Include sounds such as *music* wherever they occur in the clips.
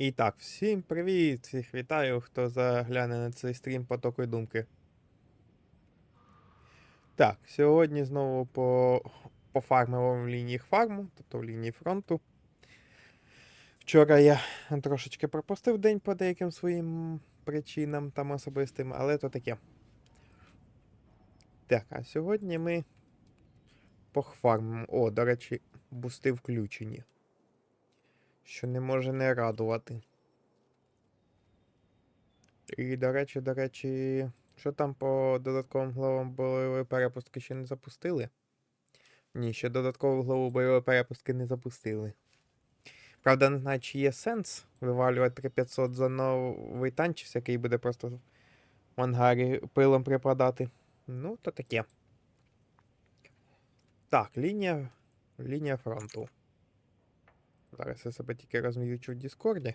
І так, всім привіт! Всіх вітаю, хто загляне на цей стрім потоку думки. Так, сьогодні знову по, пофармив в лінії фарму, тобто в лінії фронту. Вчора я трошечки пропустив день по деяким своїм причинам там особистим, але то таке. Так, а сьогодні ми похфармимо. О, до речі, бусти включені. Що не може не радувати. І, до речі, до речі, що там по додатковим главам бойової перепустки ще не запустили? Ні, ще додаткову главу бойової перепустки не запустили. Правда, не знаю, чи є сенс вивалювати 3500 за новий танчик, який буде просто в ангарі пилом припадати. Ну, то таке. Так, лінія, лінія фронту. Зараз я себе тільки розм'ючу в Діскорді.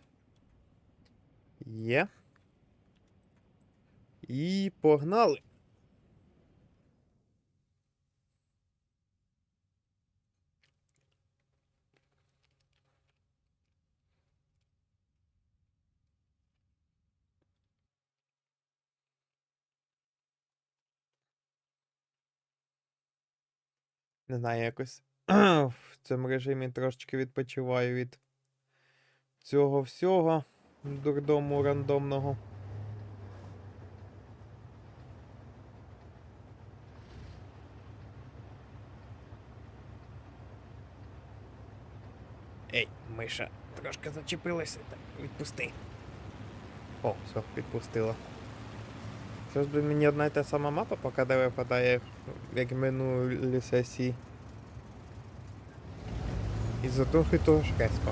Є. І погнали. Не знаю, якось в цьому режимі трошечки відпочиваю від цього всього дурдому рандомного. Ей, миша, трошки зачепилася, так відпусти. О, все, відпустила. Щось би мені одна й та сама мапа поки де випадає, як в минулій сесії. Із-за того і того ж респа.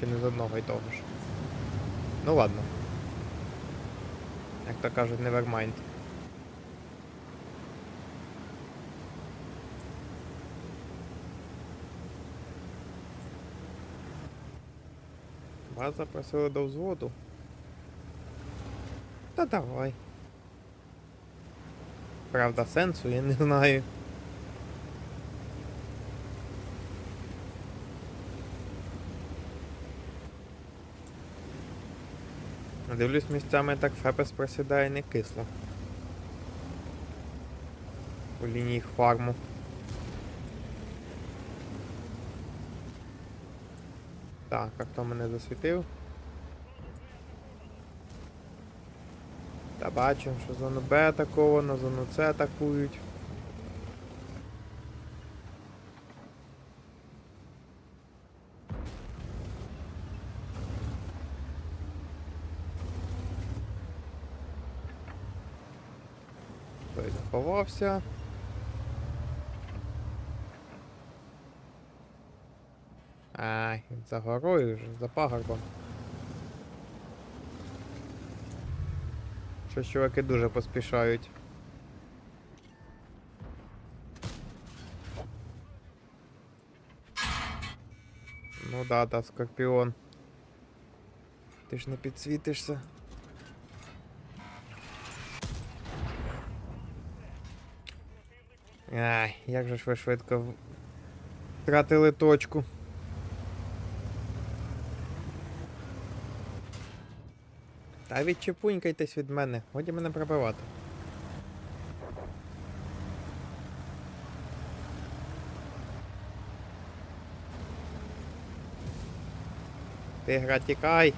Чи не з одного і того ж. Ну ладно. Як то кажуть, nevermind. Вас запросили до взводу. Та давай. Правда, сенсу я не знаю. Дивлюсь, місцями так Фепес просідає не кисло. У лінії фарму. Так, а хто мене засвітив? Та бачимо, що зону Б атаковано, зону С атакують. Той заховався. Ай, за горою вже, за пагорбом. Щось чуваки дуже поспішають. Ну да, да, скорпіон. Ти ж не підсвітишся. Ай, як же ж ви швидко втратили точку. Та відчепунькайтесь від мене, годі мене пробивати. Тигра, тікай!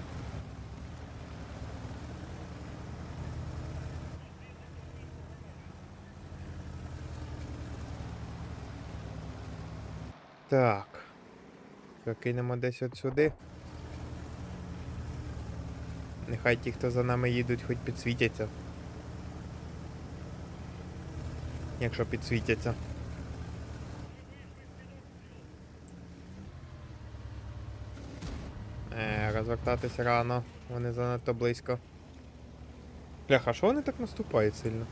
Так. Закинемо десь от сюди. Нехай ті, хто за нами їдуть, хоч підсвітяться. Якщо підсвітяться. Е, розвертатись рано, вони занадто близько. Бляха, що вони так наступають сильно?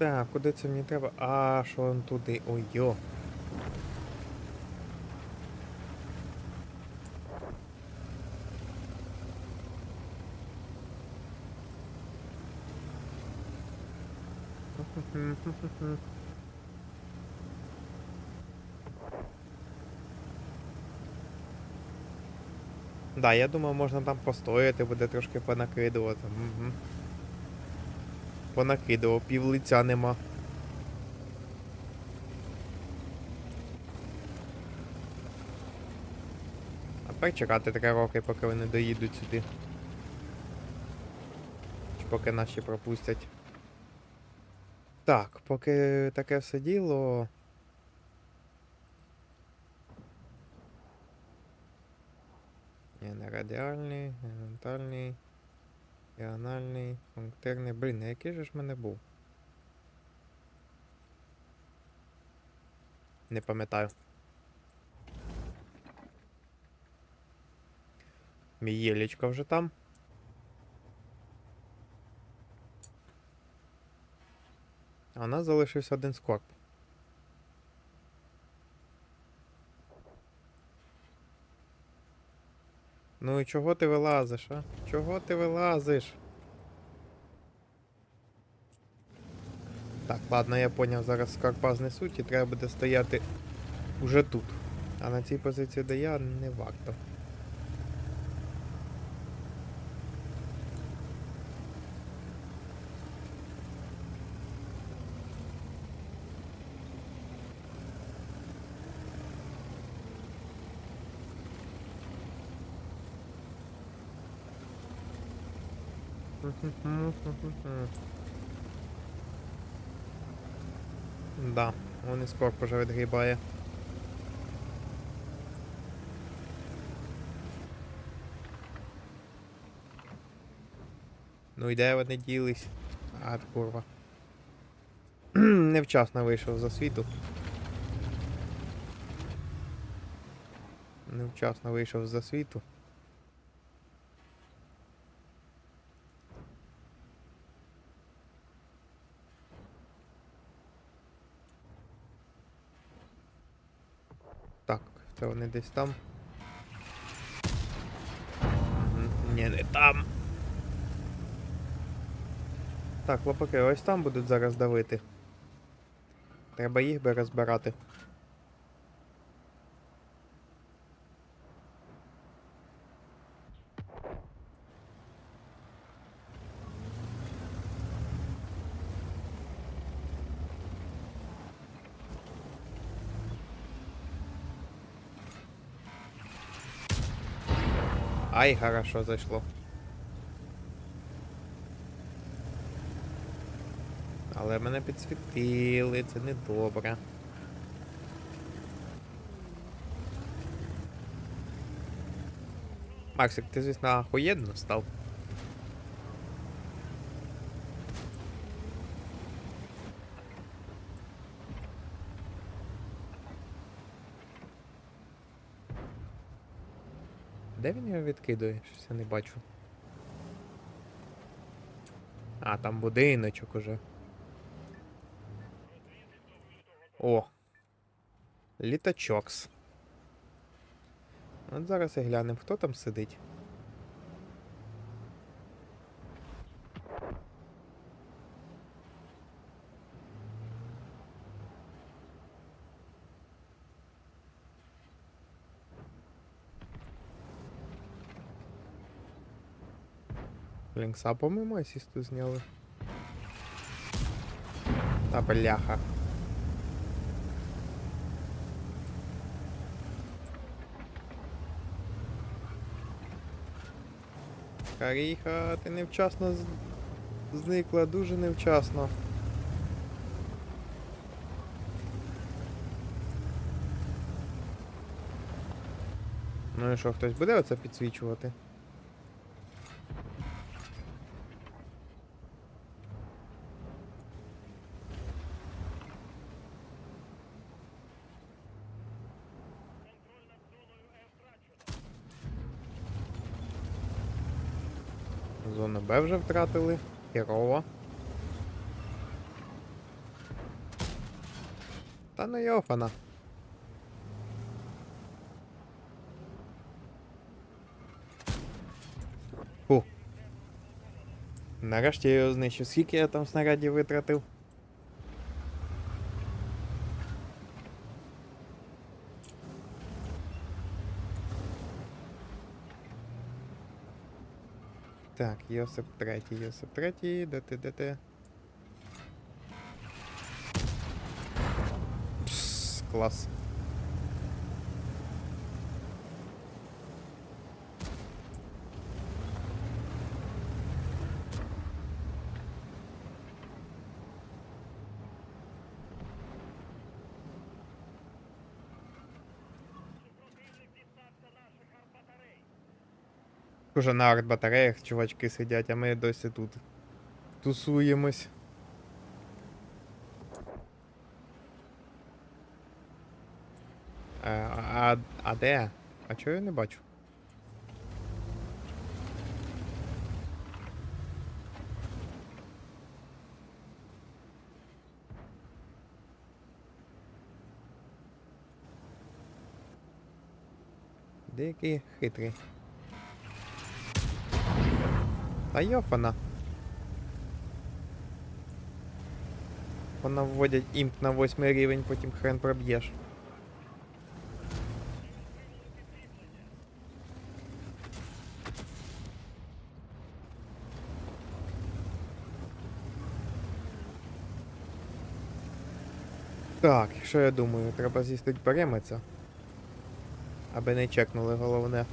Так, куди це мені треба? А, що він туди? Ой йо. *laughs* Да, я думаю, можна там постояти, буде трошки понакидувати. Угу. Понакидував, пів лиця нема. Тепер чекати три роки, поки вони доїдуть сюди. Чи поки наші пропустять. Так, поки таке все діло. Ні, не радіальний, горизонтальний, діагональний, пунктирний. Блін, який же ж в мене був? Не пам'ятаю. Мій єлічка вже там. А у нас залишився один скорб. Ну і чого ти вилазиш, а? Чого ти вилазиш? Так, ладно, я поняв, зараз скарпа знесуть і треба буде стояти уже тут. А на цій позиції, де я, не варто. Да, он і скорб уже відгрібає. Ну і де вони ділись? А, курва. *clears throat* Невчасно вийшов за світу. Невчасно вийшов за світу. Так, вони десь там. Ні, не там. Так, хлопаки, ось там будуть зараз давити. Треба їх би розбирати. Ай, хорошо зайшло. Але мене підсвітили, це не добре. Максик, ти, звісно, охуєнно став. Де він його відкидує? Щось я не бачу. А, там будиночок уже. О. Літачокс. От зараз і глянемо, хто там сидить. Лінкса, по-моєму, асісту зняли. Та бляха. Каріха, ти невчасно зникла, дуже невчасно. Ну і що, хтось буде оце підсвічувати? Зону Б вже втратили. Херово. Та ну йофана. Фу. Нарешті я його знищу. Скільки я там снарядів витратив? Так, Йосип третій, Йосип третій, де ти, де ти? Пс, клас. Уже на арт-батареях чувачки сидять, а ми досі тут тусуємось. А, а, а де? А чого я не бачу? Деякий хитрий. Та йофана. Вона вводять імп на восьмий рівень, потім хрен проб'єш. Так, що я думаю, треба з'їсти беремо. Аби не чекнули головне.